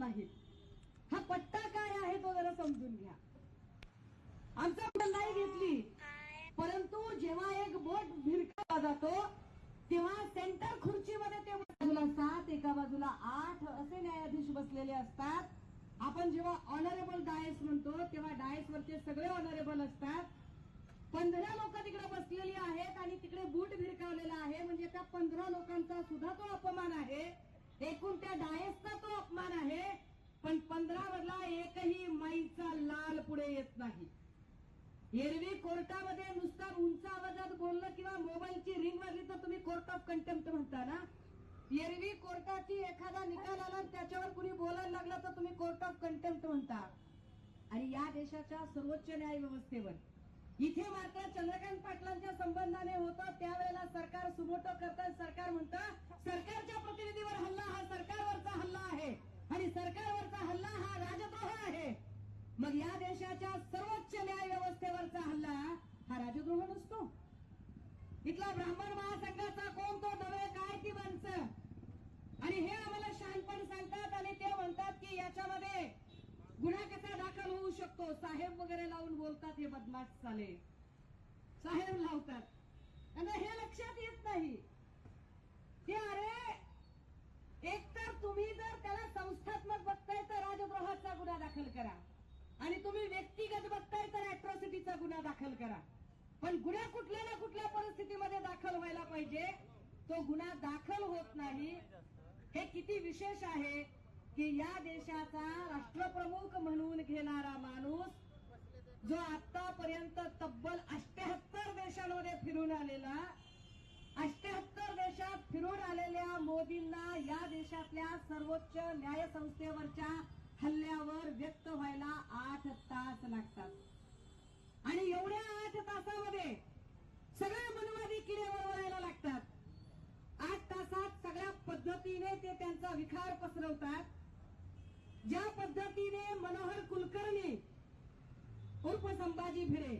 नाहीत हा पट्टा काय आहे तो जरा समजून घ्या. आमचा नाही घेतली. परंतु जेव्हा एक बोट भिरकला जातो तेव्हा सेंटर खुर्चीमध्ये ते बाजूला सात एका बाजूला आठ असे न्यायाधीश बसलेले असतात. आपण जेव्हा ऑनरेबल डायस म्हणतो तेव्हा डायस वरचे सगळे ऑनरेबल असतात. पंधरा लोक तिकडे बसलेली आहेत आणि तिकडे बूट भिरकावलेला आहे. म्हणजे त्या पंधरा लोकांचा सुद्धा तो अपमान आहे. एकूण त्या डायसचा तो अपमान आहे. कोर्टामधला एकही माईचा लाल पुढे येत नाही. एरवी कोर्टामध्ये नुसता उंच आवाजात बोललं किंवा मोबाईलची रिंग वाजली तर तुम्ही कोर्ट ऑफ कंटेम्प्ट म्हणता ना? एरवी कोर्टाची एखादा निकाल आला त्याच्यावर कुणी बोलायला लागला तर तुम्ही कोर्ट ऑफ कंटेम्प्ट म्हणता. आणि या देशाच्या सर्वोच्च न्याय व्यवस्थेवर इथे मात्र चंद्रकांत पाटलांच्या संबंधाने होतं त्यावेळेला सरकार सुमोटो करतात सरकार म्हणतं सरकार प्रतिनिधीवर हल्ला हा सरकारवरचा हल्ला आहे आणि सरकारवरचा हल्ला हा राजद्रोह आहे मग या देशाच्या सर्वोच्च न्याय ब्राह्मणांचा हल्ला हा राजद्रोह नसतो. इथला ब्राह्मण महासंघाचा कोण तो डबे काय ती माणसं? आणि हे आम्हाला शहाणपण सांगतात आणि ते म्हणतात की याच्यामध्ये गुन्हा कसा दाखल होऊ शकतो? साहेब वगैरे लावून बोलतात हे बदमाश चाले साहेब लावतात. त्यांना हे लक्षात येत नाही. की अरे एकतर तुम्ही जर त्याला संस्थात्मक बघताय तर राजद्रोहाचा गुन्हा दाखल करा. आणि तुम्ही व्यक्तिगत बघताय तर अॅट्रॉसिटीचा गुन्हा दाखल करा. पण गुन्हा कुठल्या ना कुठल्या परिस्थितीमध्ये दाखल व्हायला पाहिजे. तो गुन्हा दाखल होत नाही. हे किती विशेष आहे की या देशाचा राष्ट्रप्रमुख म्हणून घेणारा माणूस जो आतापर्यंत तब्बल अष्ट्याहत्तर देशांमध्ये फिरून आलेला अष्ट्याहत्तर देशात फिरून आलेल्या मोदींना या देशातल्या सर्वोच्च न्याय संस्थेवरच्या हल्ल्यावर व्यक्त व्हायला आठ तास लागतात. आणि एवढ्या आठ तासामध्ये सगळ्या मनवादी किडे वळवायला लागतात. आठ तासात सगळ्या पद्धतीने ते त्यांचा विखार पसरवतात. ज्या पद्धतीने मनोहर कुलकर्णी उर्फ संभाजी भिडे